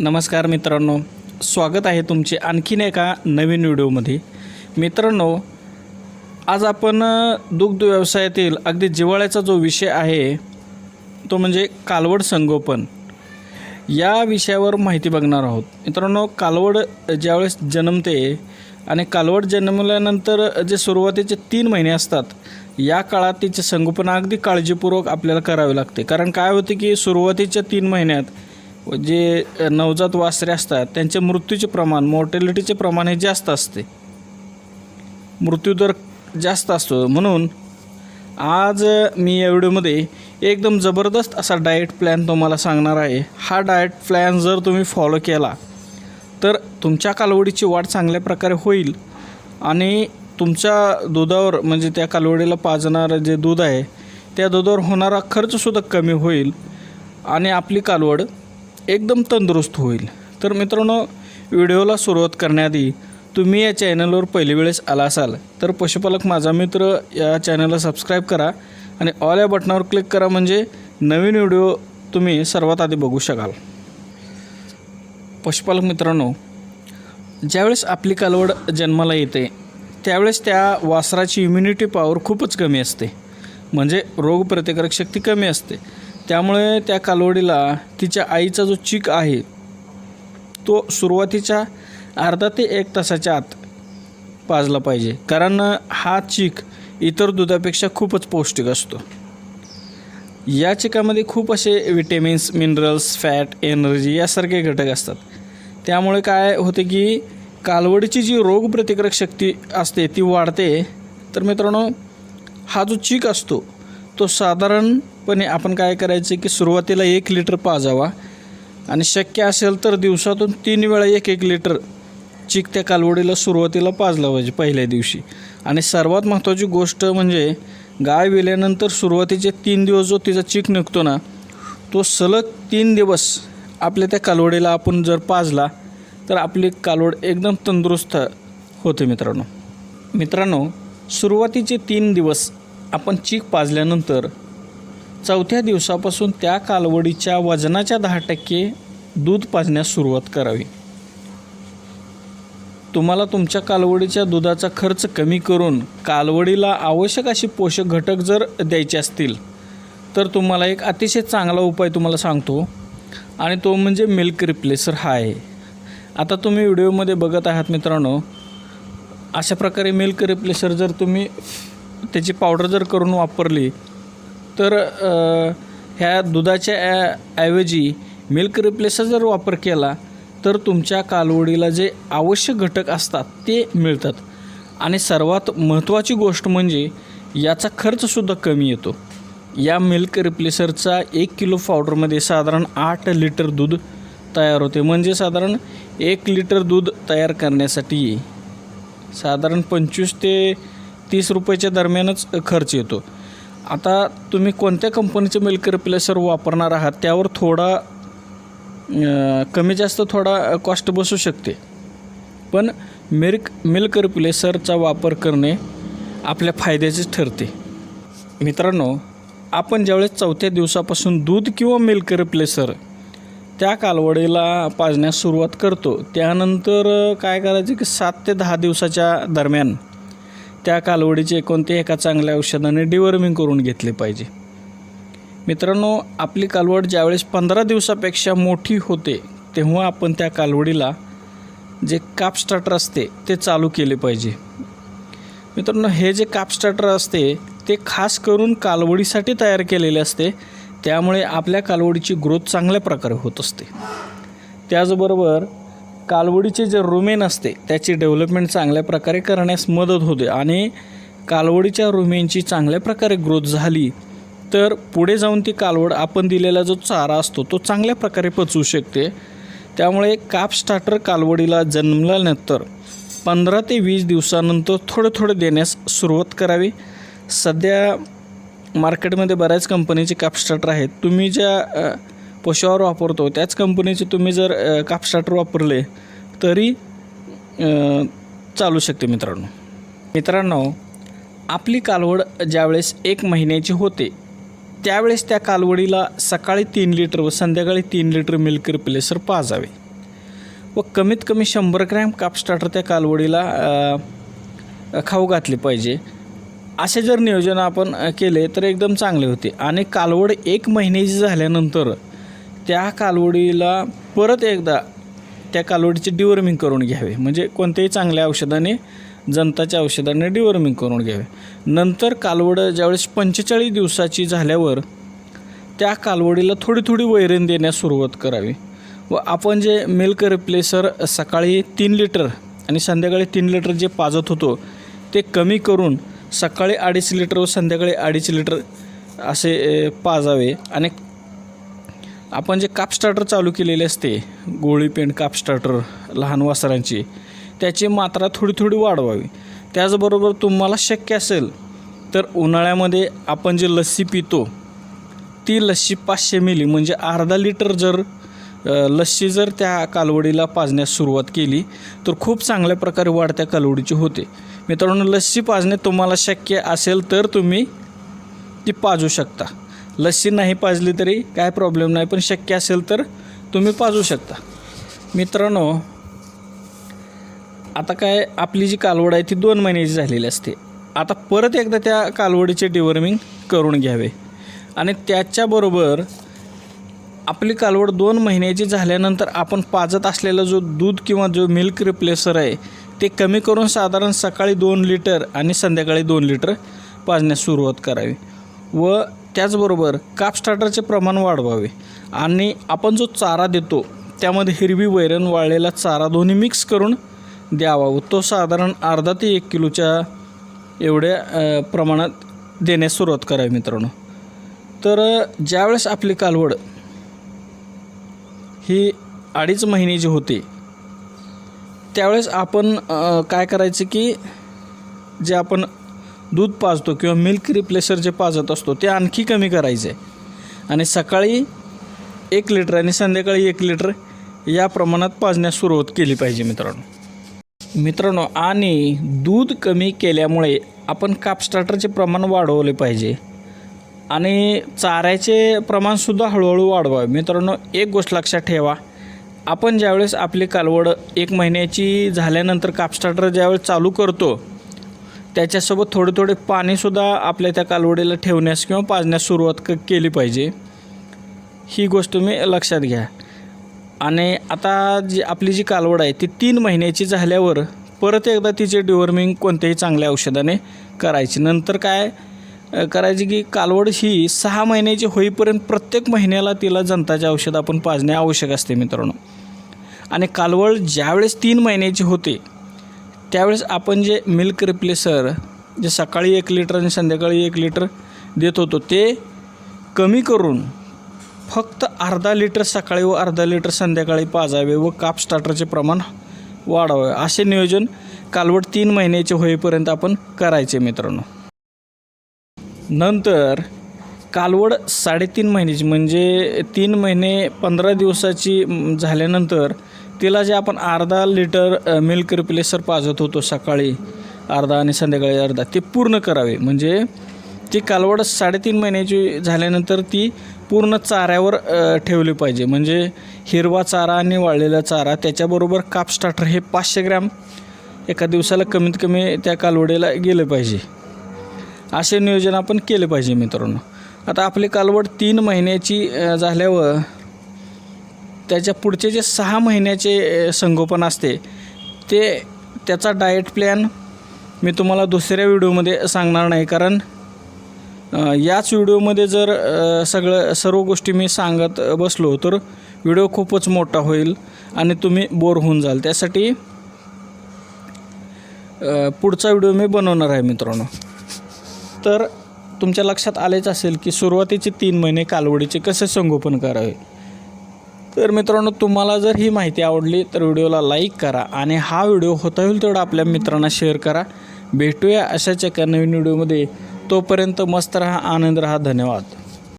नमस्कार मित्रांनो. स्वागत आहे तुमचे आणखीन एका नवीन व्हिडिओमध्ये. मित्रांनो आज आपण दुग्ध व्यवसायातील अगदी जिव्हाळ्याचा जो विषय आहे तो म्हणजे कालवड संगोपन. या विषयावर माहिती बघणार आहोत. मित्रांनो कालवड ज्यावेळेस जन्मते आणि कालवड जन्मल्यानंतर जे सुरुवातीचे तीन महिने असतात या काळात तिचे संगोपन अगदी काळजीपूर्वक आपल्याला करावे लागते. कारण काय होते की सुरुवातीच्या तीन महिन्यात जे नवजात वासरे असतात त्यांचे मृत्यूचे प्रमाण मॉर्टेलिटीचे प्रमाण हे जास्त असते. मृत्यूदर जास्त असतो. म्हणून आज मी या व्हिडिओमध्ये एकदम जबरदस्त असा डाएट प्लॅन तुम्हाला सांगणार आहे. हा डाएट प्लॅन जर तुम्ही फॉलो केला तर तुमच्या कालवडीची वाढ चांगल्या प्रकारे होईल आणि तुमच्या दुधावर म्हणजे त्या कालवडीला पाजणारं जे दूध आहे त्या दुधावर होणारा खर्चसुद्धा कमी होईल आणि आपली कालवड एकदम तंदुरुस्त होईल. तर मित्रांनो व्हिडिओला सुरुवात करण्याआधी तुम्ही या चॅनलवर पहिली वेळेस आला असाल तर पशुपालक माझा मित्र या चॅनलला सबस्क्राईब करा आणि ऑल या बटनावर क्लिक करा म्हणजे नवीन व्हिडिओ तुम्ही सर्वात आधी बघू शकाल. पशुपालक मित्रांनो ज्यावेळेस आपली कालवड जन्माला येते त्यावेळेस त्या वासराची इम्युनिटी पॉवर खूपच कमी असते. म्हणजे रोगप्रतिकारक शक्ती कमी असते. त्यामुळे त्या कालवडीला तिच्या आईचा जो चीक आहे तो सुरुवातीच्या अर्धा ते एक तासाच्या आत पाजला पाहिजे. कारण हा चीक इतर दुधापेक्षा खूपच पौष्टिक असतो. या चिकामध्ये खूप असे विटॅमिन्स मिनरल्स फॅट एनर्जी यासारखे घटक असतात. त्यामुळे काय होते की कालवडीची जी रोगप्रतिकारक शक्ती असते ती वाढते. तर मित्रांनो हा जो चीक असतो तो साधारण पण आपण काय करायचं की सुरुवातीला एक लिटर पाजावा. आणि शक्य असेल तर दिवसातून तीन वेळा एक एक लिटर चीक त्या कालवडीला सुरुवातीला पाजला पाहिजे पहिल्या दिवशी. आणि सर्वात महत्त्वाची गोष्ट म्हणजे गाय विल्यानंतर सुरुवातीचे तीन दिवस जो तिचा चीक निघतो ना तो सलग तीन दिवस आपल्या त्या कालवडीला आपण जर पाजला तर आपली कालवड एकदम तंदुरुस्त होते मित्रांनो. मित्रांनो सुरुवातीचे तीन दिवस आपण चीक पाजल्यानंतर चौथ्या दिवसापासून त्या कालवडीच्या वजनाच्या दहा टक्के दूध पाजण्यास सुरुवात करावी. तुम्हाला तुमच्या कालवडीच्या दुधाचा खर्च कमी करून कालवडीला आवश्यक असे पोषक घटक जर द्यायचे असतील तर तुम्हाला एक अतिशय चांगला उपाय तुम्हाला सांगतो. आणि तो म्हणजे मिल्क रिप्लेसर हा आहे. आता तुम्ही व्हिडिओमध्ये बघत आहात मित्रांनो अशा प्रकारे मिल्क रिप्लेसर जर तुम्ही त्याची पावडर जर करून वापरली तर ह्या दुधाच्या ऐ- ऐवजी मिल्क रिप्लेसर जर वापर केला तर तुमच्या कालवडीला जे आवश्यक घटक असतात ते मिळतात. आणि सर्वात महत्त्वाची गोष्ट म्हणजे याचा खर्चसुद्धा कमी येतो. या मिल्क रिप्लेसरचा एक किलो पावडरमध्ये साधारण आठ लिटर दूध तयार होते. म्हणजे साधारण एक लिटर दूध तयार करण्यासाठी साधारण पंचवीस ते तीस रुपयाच्या दरम्यानच खर्च येतो. आता तुम्ही कोणत्या कंपनीचे मिल्क रिप्लेसर वापरणार आहात? त्यावर थोडा कमी जास्त थोडा कॉस्ट बसू शकते. पण मिल्क मिल्क रिप्लेसरचा वापर करणे आपल्या फायद्याचे ठरते. मित्रांनो आपण ज्यावेळेस चौथ्या दिवसापासून दूध किंवा मिल्क रिप्लेसर त्या कालवडीला पाजण्यास सुरुवात करतो त्यानंतर काय करायचं की सात ते दहा दिवसाच्या दरम्यान त्या कालवडीचे कोणत्याही एका चांगल्या औषधाने डिवर्मिंग करून घेतले पाहिजे. मित्रांनो आपली कालवड ज्यावेळेस पंधरा दिवसापेक्षा मोठी होते तेव्हा आपण त्या कालवडीला जे काप स्टार्टर असते ते चालू केले पाहिजे. मित्रांनो हे जे काप स्टार्टर असते ते खास करून कालवडीसाठी तयार केलेले असते त्यामुळे आपल्या कालवडीची ग्रोथ चांगल्या प्रकारे होत असते. त्याचबरोबर कालवडीचे जे रुमेन असते त्याची डेव्हलपमेंट चांगल्या प्रकारे करण्यास मदत होते आणि कालवडीच्या रुमेनची चांगल्या प्रकारे ग्रोथ झाली तर पुढे जाऊन ती कालवड आपण दिलेला जो चारा असतो तो चांगल्या प्रकारे पचवू शकते. त्यामुळे काप स्टार्टर कालवडीला जन्मल्यानंतर पंधरा ते वीस दिवसानंतर थोडं थोडं देण्यास सुरुवात करावी. सध्या मार्केटमध्ये बऱ्याच कंपनीचे काप स्टार्टर आहेत. तुम्ही ज्या अ, वापरतो. त्याच कंपनीचे तुम्ही जर कापस्टार्टर वापरले तरी चालू शकते मित्रांनो. मित्रांनो आपली कालवड ज्यावेळेस एक महिन्याची होते त्यावेळेस त्या कालवडीला सकाळी तीन लिटर व संध्याकाळी तीन लिटर मिल्क रिप्लेसर पाजावे. व कमीत कमी शंभर ग्रॅम कापस्टार्टर त्या कालवडीला खाऊ घातले पाहिजे. असे जर नियोजन आपण केले तर एकदम चांगले होते. आणि कालवड एक महिन्याची झाल्यानंतर त्या कालवडीला परत एकदा त्या कालवडीचे डिवर्मिंग करून घ्यावे. म्हणजे कोणत्याही चांगल्या औषधाने जनताच्या औषधाने डिवर्मिंग करून घ्यावे. नंतर कालवडं ज्यावेळेस पंचेचाळीस दिवसाची झाल्यावर त्या कालवडीला थोडी थोडी वैरण देण्यास सुरुवात करावी. व आपण जे मिल्क रिप्लेसर सकाळी तीन लिटर आणि संध्याकाळी तीन लिटर जे पाजत होतो ते कमी करून सकाळी अडीच लिटर व संध्याकाळी अडीच लिटर असे पाजावे. आणि आपण जे काप स्टार्टर चालू केलेले असते गोळी पेंट काप स्टार्टर लहान वासरांची त्याची मात्रा थोडी थोडी वाढवावी. त्याचबरोबर तुम्हाला शक्य असेल तर उन्हाळ्यामध्ये आपण जे लस्सी पितो ती लस्सी पाचशे मिली म्हणजे अर्धा लिटर जर लस्सी जर त्या कालवडीला पाजण्यास सुरुवात केली तर खूप चांगल्या प्रकारे वाढ त्या कालवडीची होते. मित्रांनो लस्सी पाजणे तुम्हाला शक्य असेल तर तुम्ही ती पाजू शकता. लस्सी नाही पाजली तरी काय प्रॉब्लेम नाही पण शक्य असेल तर तुम्ही पाजू शकता. मित्रांनो आता काय आपली जी कालवड आहे ती दोन महिन्याची झालेली असते. आता परत एकदा त्या कालवडीचे डिवर्मिंग करून घ्यावे. आणि त्याच्याबरोबर आपली कालवड दोन महिन्याची झाल्यानंतर आपण पाजत असलेला जो दूध किंवा जो मिल्क रिप्लेसर आहे ते कमी करून साधारण सकाळी दोन लिटर आणि संध्याकाळी दोन लिटर पाजण्यास सुरुवात करावी. व त्याचबरोबर काप स्टार्टरचे प्रमाण वाढवावे. आणि आपण जो चारा देतो त्यामध्ये हिरवी वैरण वाळलेला चारा दोन्ही मिक्स करून द्यावा व तो साधारण अर्धा ते एक किलोच्या एवढ्या प्रमाणात देण्यास सुरुवात करावी मित्रांनो. तर ज्यावेळेस आपली कालवड ही अडीच महिन्याची होते त्यावेळेस आपण काय करायचं की जे आपण दूध पाजतो किंवा मिल्क रिप्लेसर जे पाजत असतो ते आणखी कमी करायचं. आहे आणि सकाळी एक लिटर आणि संध्याकाळी एक लिटर या प्रमाणात पाजण्यास सुरुवात केली पाहिजे मित्रांनो. मित्रांनो आणि दूध कमी केल्यामुळे आपण काप स्टार्टरचे प्रमाण वाढवले पाहिजे. आणि चाऱ्याचे प्रमाणसुद्धा हळूहळू वाढवावे. मित्रांनो एक गोष्ट लक्षात ठेवा. आपण ज्यावेळेस आपली कालवड एक महिन्याची झाल्यानंतर काप स्टार्टर ज्यावेळेस चालू करतो त्याच्यासोबत थोडे थोडे पाणीसुद्धा आपल्या त्या कालवडीला ठेवण्यास किंवा पाजण्यास सुरुवात क केली पाहिजे. ही गोष्ट तुम्ही लक्षात घ्या. आणि आता जी आपली जी कालवड आहे ती तीन महिन्याची झाल्यावर परत एकदा तिचे डिवॉर्मिंग कोणत्याही चांगल्या औषधाने करायची. नंतर काय करायची की कालवड ही सहा महिन्याची होईपर्यंत प्रत्येक महिन्याला तिला जंताचे औषध आपण पाजणे आवश्यक असते मित्रांनो. आणि कालवड ज्यावेळेस तीन महिन्याची होते त्यावेळेस आपण जे मिल्क रिप्लेसर जे सकाळी एक लिटर आणि संध्याकाळी एक लिटर देत होतो ते कमी करून फक्त अर्धा लिटर सकाळी व अर्धा लिटर संध्याकाळी पाजावे व काप स्टार्टरचे प्रमाण वाढावे. असे नियोजन कालवड तीन महिन्याचे होईपर्यंत आपण करायचे मित्रांनो. नंतर कालवड साडेतीन महिन्याची म्हणजे तीन महिने पंधरा दिवसाची झाल्यानंतर तिला जे आपण अर्धा लिटर मिल्क रिप्लेसर पाजत होतो सकाळी अर्धा आणि संध्याकाळी अर्धा ते पूर्ण करावे. म्हणजे ती कालवड साडेतीन महिन्याची झाल्यानंतर ती पूर्ण चाऱ्यावर ठेवली पाहिजे. म्हणजे हिरवा चारा आणि वाळलेला चारा त्याच्याबरोबर काप स्टार्टर हे पाचशे ग्रॅम एका दिवसाला कमीत कमी त्या कालवडीला गेलं पाहिजे. असे नियोजन आपण केले पाहिजे मित्रांनो. आता आपली कालवड तीन महिन्याची झाल्यावर त्याच्या पुढचे जे सहा महिन्याचे संगोपन असते ते त्याचा डाएट प्लॅन मी तुम्हाला दुसऱ्या व्हिडिओमध्ये सांगणार नाही. कारण याच व्हिडिओमध्ये जर सगळं सर्व गोष्टी मी सांगत बसलो तर व्हिडिओ खूपच मोठा होईल आणि तुम्ही बोर होऊन जाल. त्यासाठी पुढचा व्हिडिओ मी बनवणार आहे मित्रांनो. तर तुमच्या लक्षात आलेच असेल की सुरुवातीचे तीन महिने कालवडीचे कसे संगोपन करावे? तर मित्रांनो तुम्हाला जर ही माहिती आवडली तर व्हिडिओला लाईक करा आणि हा व्हिडिओ होता होईल तेवढा आपल्या मित्रांना शेअर करा. भेटूया अशाच एका नवीन व्हिडिओमध्ये तोपर्यंत मस्त राहा आनंद राहा. धन्यवाद.